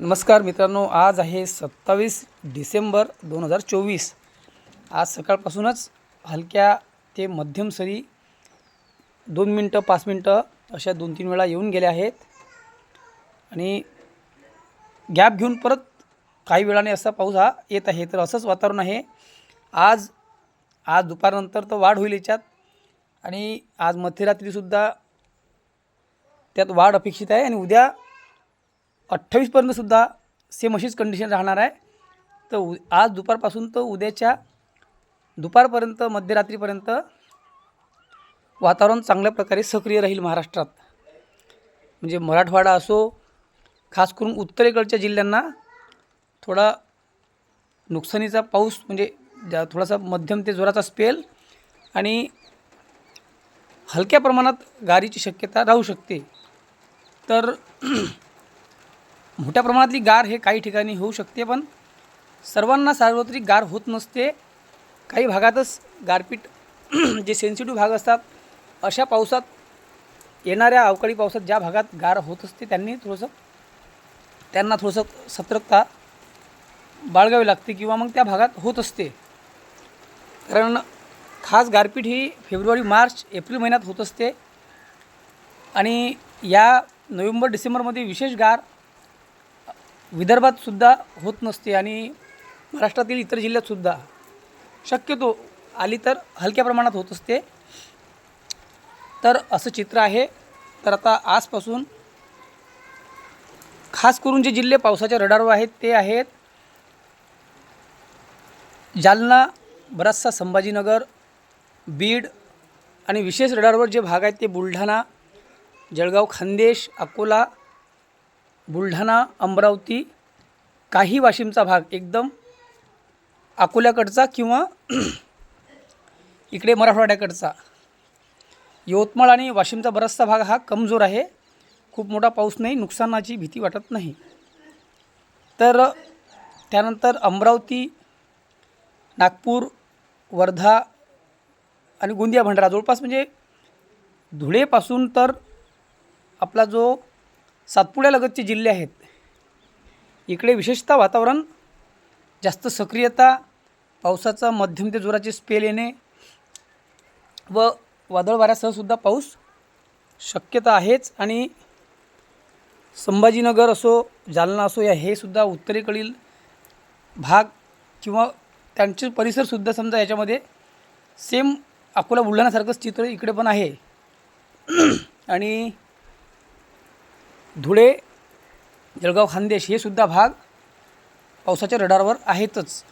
नमस्कार मित्रांनो आज आहे सत्तावीस डिसेंबर दोन हजार चोवीस. आज सकाळपासूनच हलक्या ते मध्यम सरी दोन मिनटं पाच मिनटं अशा दोन तीन वेळा येऊन गेल्या आहेत. आणि गॅप घेऊन परत काही वेळाने असा पाऊस हा येत आहे. तर असंच वातावरण आहे. आज आज दुपारनंतर तर वाढ होईल याच्यात. आणि आज मध्यरात्रीसुद्धा त्यात वाढ अपेक्षित आहे. आणि उद्या अठ्ठावीसपर्यंतसुद्धा सेम अशीच कंडिशन राहणार आहे. तर उ आज दुपारपासून तर उद्याच्या दुपारपर्यंत मध्यरात्रीपर्यंत वातावरण चांगल्या प्रकारे सक्रिय राहील महाराष्ट्रात. म्हणजे मराठवाडा असो खास करून उत्तरेकडच्या जिल्ह्यांना थोडा नुकसानीचा पाऊस म्हणजे ज्या थोडासा मध्यम ते जोराचा स्पेल आणि हलक्या प्रमाणात गारीची शक्यता राहू शकते. तर मोठ्या प्रमाणातली गार हे काही ठिकाणी होऊ शकते पण सर्वांना सार्वत्रिक गार होत नसते. काही भागातच गारपीट जे सेन्सिटिव्ह भाग असतात अशा पावसात येणाऱ्या अवकाळी पावसात ज्या भागात गार होत असते त्यांनी थोडंसं त्यांना थोडंसं सतर्कता बाळगावी लागते किंवा मग त्या भागात होत असते. कारण खास गारपीट ही फेब्रुवारी मार्च एप्रिल महिन्यात होत असते. आणि या नोव्हेंबर डिसेंबरमध्ये विशेष गार विदर्भातसुद्धा होत नसते आणि महाराष्ट्रातील इतर जिल्ह्यातसुद्धा शक्यतो आली तर हलक्या प्रमाणात होत असते. तर असं चित्र आहे. तर आता आजपासून खास करून जे जिल्हे पावसाच्या रडारवर आहेत ते आहेत जालना बराचसा संभाजीनगर बीड आणि विशेष रडारवर जे भाग आहेत ते बुलढाणा जळगाव खान्देश अकोला बुलढाणा अमरावती काही वाशिमचा भाग एकदम अकोल्याकडचा किंवा इकडे मराठवाड्याकडचा. यवतमाळ आणि वाशिमचा बराचसा भाग हा कमजोर आहे. खूप मोठा पाऊस नाही नुकसानाची भीती वाटत नाही. तर त्यानंतर अमरावती नागपूर वर्धा आणि गोंदिया भंडारा. जवळपास म्हणजे धुळेपासून तर आपला जो सातपुड्यालगतचे जिल्हे आहेत. इकडे विशेषतः वातावरण जास्त सक्रियता पावसाचा मध्यम ते जोराचे स्पेल येणे व वादळ वाऱ्यासहसुद्धा पाऊस शक्यता आहेच आणि संभाजीनगर असो जालना असो या हे सुद्धा उत्तरेकडील भाग किंवा त्यांचे परिसरसुद्धा समजा याच्यामध्ये सेम अकोला बुलढाण्यासारखंच चित्र इकडे पण आहे. आणि धुळे जळगाव खानदेश हे सुद्धा भाग पावसाच्या रडारवर आहेतच.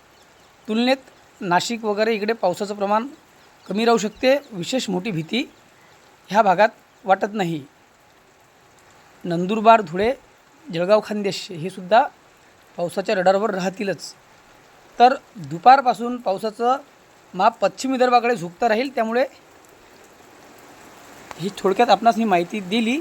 तुलनेत नाशिक वगैरे इकडे पावसाचं प्रमाण कमी राहू शकते विशेष मोठी भीती ह्या भागात वाटत नाही. नंदुरबार धुळे जळगाव खानदेश हे सुद्धा पावसाच्या रडारवर राहतीलच. तर दुपारपासून पावसाचं माप पश्चिम विदर्भाकडे झुकतं राहील त्यामुळे ही थोडक्यात आपणास ही माहिती दिली.